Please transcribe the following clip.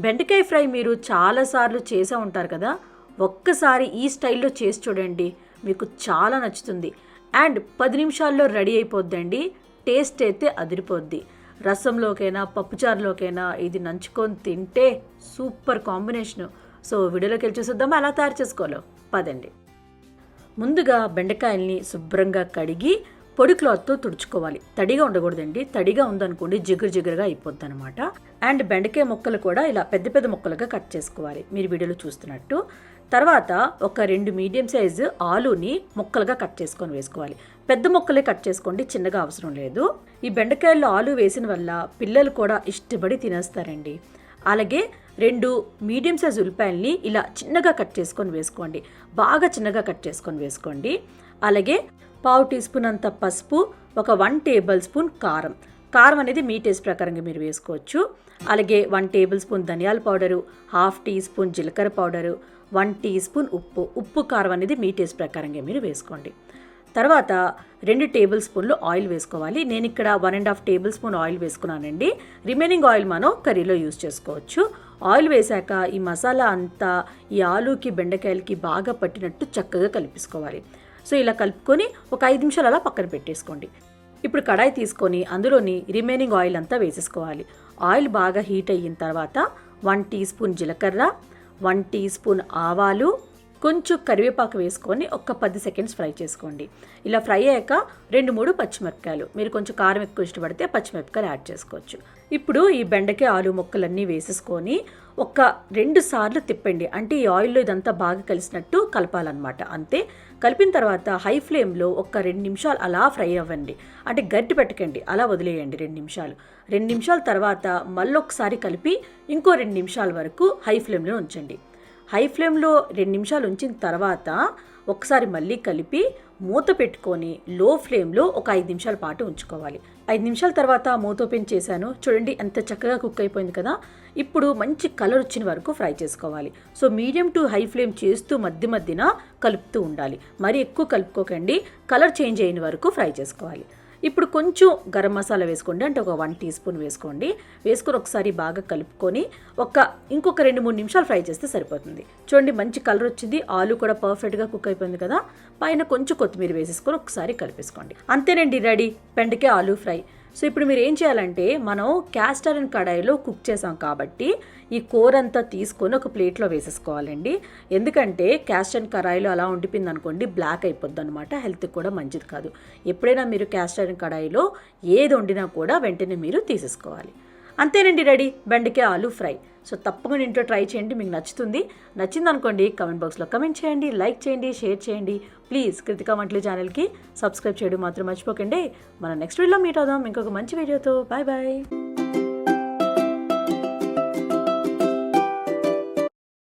బెండకాయ ఫ్రై మీరు చాలాసార్లు చేసే ఉంటారు కదా ఒక్కసారి ఈ స్టైల్లో చేసి చూడండి. మీకు చాలా నచ్చుతుంది. అండ్ పది నిమిషాల్లో రెడీ అయిపోద్దండి. టేస్ట్ అయితే అదిరిపోద్ది. రసంలోకైనా పప్పుచారులోకైనా ఇది నంచుకొని తింటే సూపర్ కాంబినేషన్. సో వీడియోలోకి వెళ్ళి చూసేద్దాం. ఎలా తయారు చేసుకోవాలో. పదండి. ముందుగా బెండకాయల్ని శుభ్రంగా కడిగి పొడి క్లాత్తో తుడుచుకోవాలి. తడిగా ఉండకూడదండి. తడిగా ఉందనుకోండి జిగురు జిగురుగా అయిపోద్ది అనమాట అండ్ బెండకాయ ముక్కలు కూడా ఇలా పెద్ద పెద్ద ముక్కలుగా కట్ చేసుకోవాలి. మీరు వీడియోలో చూస్తున్నట్టు. తర్వాత ఒక రెండు మీడియం సైజు ఆలుని ముక్కలుగా కట్ చేసుకొని వేసుకోవాలి. పెద్ద ముక్కలే కట్ చేసుకోండి చిన్నగా అవసరం లేదు. ఈ బెండకాయల్లో ఆలు వేసిన వల్ల పిల్లలు కూడా ఇష్టపడి తినేస్తారండి. అలాగే రెండు మీడియం సైజ్ ఉల్లిపాయల్ని ఇలా చిన్నగా కట్ చేసుకొని వేసుకోండి. బాగా చిన్నగా కట్ చేసుకొని వేసుకోండి. అలాగే పావు టీ స్పూన్ అంత పసుపు ఒక వన్ టేబుల్ స్పూన్ కారం. కారం అనేది మీ టేస్ట్ ప్రకారంగా మీరు వేసుకోవచ్చు. అలాగే వన్ టేబుల్ స్పూన్ ధనియాల పౌడరు హాఫ్ టీ స్పూన్ జీలకర్ర పౌడరు వన్ టీ స్పూన్ ఉప్పు. ఉప్పు కారం అనేది మీ టేస్ట్ ప్రకారంగా మీరు వేసుకోండి. తర్వాత రెండు టేబుల్ స్పూన్లు ఆయిల్ వేసుకోవాలి. నేను ఇక్కడ one and half tablespoon oil వేసుకున్నానండి. రిమైనింగ్ ఆయిల్ మనం కర్రీలో యూస్ చేసుకోవచ్చు. ఆయిల్ వేశాక ఈ మసాలా అంతా ఈ ఆలూకి బెండకాయలకి బాగా పట్టినట్టు చక్కగా కలిపేసుకోవాలి. సో ఇలా కలుపుకొని ఒక ఐదు నిమిషాలు అలా పక్కన పెట్టేసుకోండి. ఇప్పుడు కడాయి తీసుకొని అందులోని రిమైనింగ్ ఆయిల్ అంతా వేసేసుకోవాలి. ఆయిల్ బాగా హీట్ అయిన తర్వాత వన్ టీ స్పూన్ జీలకర్ర వన్ టీ స్పూన్ ఆవాలు కొంచెం కరివేపాకు వేసుకొని ఒక పది సెకండ్స్ ఫ్రై చేసుకోండి. ఇలా ఫ్రై అయ్యాక రెండు మూడు పచ్చిమిరపకాయలు. మీరు కొంచెం కారం ఎక్కువ ఇష్టపడితే పచ్చిమిరపకాయలు యాడ్ చేసుకోవచ్చు. ఇప్పుడు ఈ బెండకాయ ఆలు ముక్కలన్నీ వేసేసుకొని ఒక రెండు సార్లు తిప్పండి. అంటే ఈ ఆయిల్లో ఇదంతా బాగా కలిసినట్టు కలపాలన్నమాట. అంతే. కలిపిన తర్వాత హై ఫ్లేమ్లో ఒక రెండు నిమిషాలు అలా ఫ్రై అవ్వండి. అంటే గట్టి పెట్టకండి. అలా వదిలేయండి రెండు నిమిషాలు. రెండు నిమిషాల తర్వాత మళ్ళొకసారి కలిపి ఇంకో రెండు నిమిషాల వరకు హై ఫ్లేమ్లో ఉంచండి. హై ఫ్లేమ్లో రెండు నిమిషాలు ఉంచిన తర్వాత ఒకసారి మళ్ళీ కలిపి మూత పెట్టుకొని లో ఫ్లేమ్లో ఒక ఐదు నిమిషాల పాటు ఉంచుకోవాలి. ఐదు నిమిషాల తర్వాత మూత ఓపెన్ చేశాను. చూడండి ఎంత చక్కగా కుక్ అయిపోయింది కదా? ఇప్పుడు మంచి కలర్ వచ్చిన వరకు ఫ్రై చేసుకోవాలి. So medium to high flame చేస్తూ మధ్య మధ్యన కలుపుతూ ఉండాలి. మరి ఎక్కువ కలుపుకోకండి. కలర్ చేంజ్ అయిన వరకు ఫ్రై చేసుకోవాలి. ఇప్పుడు కొంచెం గరం మసాలా వేసుకోండి. అంటే ఒక వన్ టీ స్పూన్ వేసుకోండి. వేసుకొని ఒకసారి బాగా కలుపుకొని ఒక ఇంకొక రెండు మూడు నిమిషాలు ఫ్రై చేస్తే సరిపోతుంది. చూడండి మంచి కలర్ వచ్చింది. ఆలు కూడా పర్ఫెక్ట్గా కుక్ అయిపోయింది కదా. పైన కొంచెం కొత్తిమీర వేసేసుకొని ఒకసారి కలిపేసుకోండి. అంతేనండి రెడీ. పెండకే ఆలు ఫ్రై. సో ఇప్పుడు మీరు ఏం చేయాలంటే మనం క్యాస్ట్ ఐరన్ కడాయిలో కుక్ చేసాం కాబట్టి ఈ కూర అంతా తీసుకొని ఒక ప్లేట్లో వేసేసుకోవాలండి. ఎందుకంటే క్యాస్ట్ ఐరన్ కడాయిలో అలా ఉండిపోయింది అనుకోండి బ్లాక్ అయిపోద్ది అనమాట హెల్త్కి కూడా మంచిది కాదు. ఎప్పుడైనా మీరు క్యాస్ట్ ఐరన్ కడాయిలో ఏది వండినా కూడా వెంటనే మీరు తీసేసుకోవాలి. అంతేనండి రెడీ? బెండకాయ ఆలు ఫ్రై. సో తప్పకుండా ఇంట్లో ట్రై చేయండి మీకు నచ్చుతుంది. నచ్చింది అనుకోండి కమెంట్ బాక్స్లో కమెంట్ చేయండి లైక్ చేయండి షేర్ చేయండి. ప్లీజ్ కృతికా వంటలు ఛానల్కి సబ్స్క్రైబ్ చేయడం మాత్రం మర్చిపోకండి. మనం నెక్స్ట్ వీడియోలో మీట్ అవుదాం. ఇంకొక మంచి వీడియోతో బాయ్ బాయ్